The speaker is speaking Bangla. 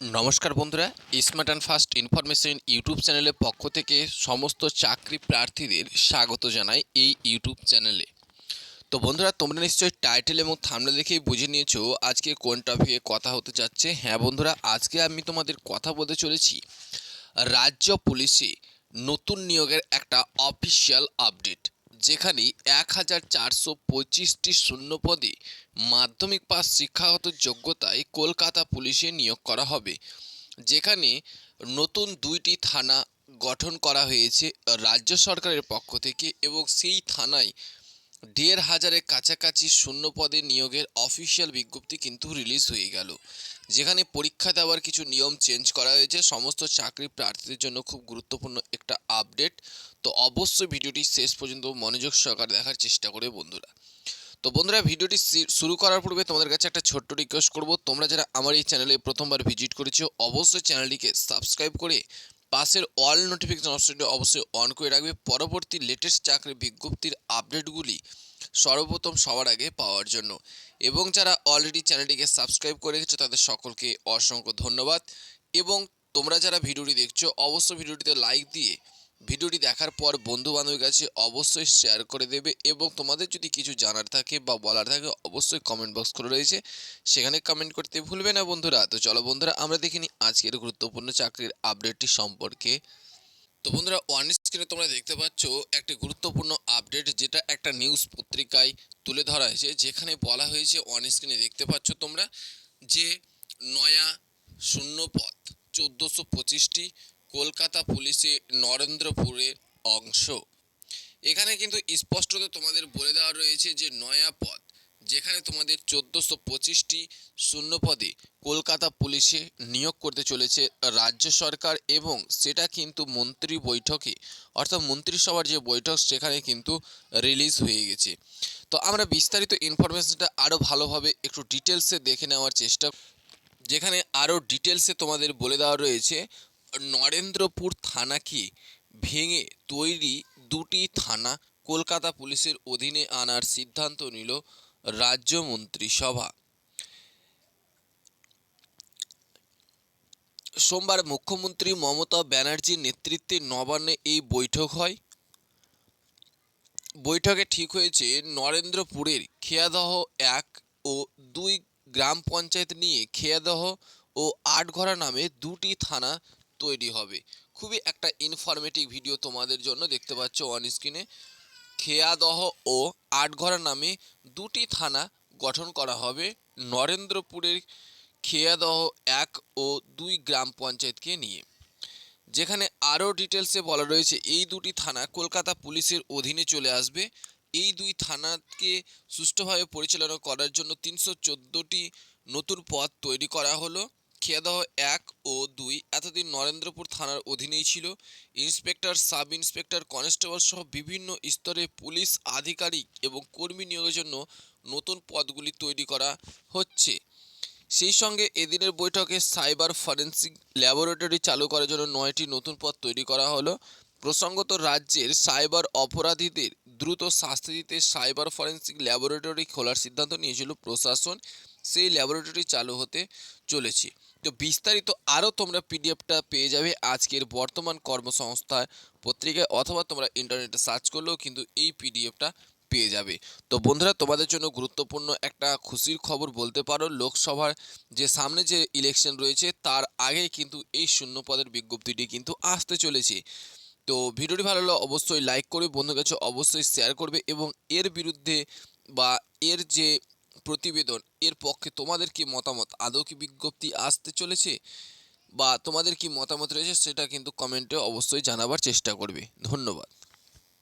নমস্কার বন্ধুরা smart and fast information YouTube চ্যানেলের পক্ষ থেকে সমস্ত চাকরি প্রার্থীদের স্বাগত জানাই এই ইউটিউব চ্যানেলে। তো বন্ধুরা, তোমরা নিশ্চয়ই টাইটেল এবং থামলে দেখেই বুঝে নিয়েছো আজকে কোন টপিকে কথা হতে যাচ্ছে। হ্যাঁ বন্ধুরা, আজকে আমি তোমাদের কথা বলতে চলেছি রাজ্য পুলিশে নতুন নিয়োগের একটা অফিসিয়াল আপডেট যেখানে এক হাজার চারশো পঁচিশটি শূন্যপদে মাধ্যমিক পাস শিক্ষাগত যোগ্যতায় কলকাতা পুলিশে নিয়োগ করা হবে। যেখানে নতুন দুইটি থানা গঠন করা হয়েছে, রাজ্য সরকারের পক্ষ থেকে এবং সেই থানায় দেড় হাজারের কাছাকাছি শূন্য পদে নিয়োগের অফিসিয়াল বিজ্ঞপ্তি কিন্তু রিলিজ হয়ে গেল, যেখানে পরীক্ষা দেওয়ার কিছু নিয়ম চেঞ্জ করা হয়েছে। সমস্ত চাকরি প্রার্থীদের জন্য খুব গুরুত্বপূর্ণ একটা আপডেট। তো অবশ্যই ভিডিওটি শেষ পর্যন্ত মনোযোগ সহকারে দেখার চেষ্টা করে বন্ধুরা। তো বন্ধুরা, ভিডিওটি শুরু করার পূর্বে তোমাদের কাছে একটা ছোট্ট রিকোয়েস্ট করব। তোমরা যারা আমার এই চ্যানেলে প্রথমবার ভিজিট করেছ, অবশ্যই চ্যানেলটিকে সাবস্ক্রাইব করে পাশের অল নোটিফিকেশন অপশনটি অবশ্যই অন করে রাখবে। পরবর্তী লেটেস্ট চাকরি বিজ্ঞপ্তির আপডেটগুলি সর্বপ্রথম সবার আগে পাওয়ার জন্য। এবং যারা অলরেডি চ্যানেলটিকে সাবস্ক্রাইব করে রেখেছো, তাদের সকলকে অসংখ্য ধন্যবাদ। এবং তোমরা যারা ভিডিওটি দেখছ, অবশ্যই ভিডিওটিতে লাইক দিয়ে ভিডিওটি দেখার পর বন্ধু বান্ধবের কাছে অবশ্যই শেয়ার করে দেবে এবং তোমাদের যদি কিছু জানার থাকে বা বলার থাকে, অবশ্যই কমেন্ট বক্স করে রয়েছে। সেখানে কমেন্ট করতে ভুলবে না বন্ধুরা। তো চলো বন্ধুরা, আমরা দেখিনি আজকের গুরুত্বপূর্ণ চাকরির আপডেটটি সম্পর্কে। তো বন্ধুরা ওয়ান স্ক্রিনে তোমরা দেখতে পাচ্ছ একটি গুরুত্বপূর্ণ আপডেট যেটা একটা নিউজ পত্রিকায় তুলে ধরা হয়েছে। যেখানে বলা হয়েছে ওয়ান স্ক্রিনে দেখতে পাচ্ছ তোমরা যে নয়া শূন্য পথ চোদ্দোশো পঁচিশটি কলকাতা পুলিশে নরেন্দ্রপুরের অংশ। এখানে কিন্তু স্পষ্টত তোমাদের বলে দেওয়া রয়েছে যে নয়া পদ, যেখানে তোমাদের চোদ্দোশো পঁচিশটি শূন্য পদে কলকাতা পুলিশে নিয়োগ করতে চলেছে রাজ্য সরকার এবং সেটা কিন্তু মন্ত্রী বৈঠকে, অর্থাৎ মন্ত্রিসভার যে বৈঠক সেখানে কিন্তু রিলিজ হয়ে গেছে। তো আমরা বিস্তারিত ইনফরমেশনটা আরও ভালোভাবে একটু ডিটেলসে দেখে নেওয়ার চেষ্টা, যেখানে আরও ডিটেলসে তোমাদের বলে দেওয়া রয়েছে নরেন্দ্রপুর থানাকে ভেঙে তৈরি দুটি থানা কলকাতা পুলিশের অধীনে আনার সিদ্ধান্ত নিল রাজ্য মন্ত্রিসভা। সোমবার মুখ্যমন্ত্রী মমতা ব্যানার্জির নেতৃত্বে নবান্নে এই বৈঠক হয়। বৈঠকে ঠিক হয়েছে, নরেন্দ্রপুরের খেয়াদহ এক ও দুই গ্রাম পঞ্চায়েত নিয়ে খেয়াদহ ও আটঘরা নামে দুটি থানা তৈরি হবে। খুবই একটা ইনফরমেটিভ ভিডিও তোমাদের জন্য দেখতে পাচ্ছ অন স্ক্রিনে খেয়াদহ ও আটঘরা নামে দুটি থানা গঠন করা হবে। নরেন্দ্রপুরের খেয়াদহ এক ও দুই গ্রাম পঞ্চায়েতকে নিয়ে। যেখানে আরও ডিটেলসে বলা রয়েছে, এই দুটি থানা কলকাতা পুলিশের অধীনে চলে আসবে। এই দুই থানাকে সুষ্ঠুভাবে পরিচালনা করার জন্য তিনশো চোদ্দোটি নতুন পদ তৈরি করা হলো। খেয়াদহ এক ও দুই। এতদিন নরেন্দ্রপুর থানার অধীনেই ছিল। ইন্সপেক্টর সাব ইন্সপেক্টর কনস্টেবল সহ বিভিন্ন স্তরে পুলিশ, আধিকারিক এবং কর্মী নিয়োগের জন্য নতুন পদগুলি তৈরি করা হচ্ছে। সেই সঙ্গে এদিনের বৈঠকে সাইবার ফরেন্সিক ল্যাবরেটরি চালু করার জন্য নয়টি নতুন পদ তৈরি করা হলো। প্রসঙ্গত, রাজ্যের সাইবার অপরাধীদের দ্রুত শাস্তি দিতে সাইবার ফরেন্সিক ল্যাবরেটরি খোলার সিদ্ধান্ত নিয়েছিল প্রশাসন। সেই ল্যাবরেটরি চালু হতে চলেছে। তো বিস্তারিত আরও তোমরা পিডিএফটা পেয়ে যাবে আজকের বর্তমান কর্মসংস্থা পত্রিকায় অথবা তোমরা ইন্টারনেটে সার্চ করলেও কিন্তু এই পিডিএফটা পেয়ে যাবে। তো বন্ধুরা, তোমাদের জন্য গুরুত্বপূর্ণ একটা খুশির খবর বলতে পারো, লোকসভার যে সামনে যে ইলেকশন রয়েছে, তার আগে কিন্তু এই শূন্য পদের বিজ্ঞপ্তিটি কিন্তু আসতে চলেছে। তো ভিডিওটি ভালো লাগলে অবশ্যই লাইক করবে বন্ধুর কাছে অবশ্যই শেয়ার করবে এবং এর বিরুদ্ধে বা এর যে প্রতিবেদন। এর পক্ষে তোমাদের কি মতামত? আদৌ কি বিজ্ঞপ্তি আসতে চলেছে? বা তোমাদের কি মতামত রয়েছে সেটা কিন্তু কমেন্টে অবশ্যই জানাবার চেষ্টা করবে। ধন্যবাদ।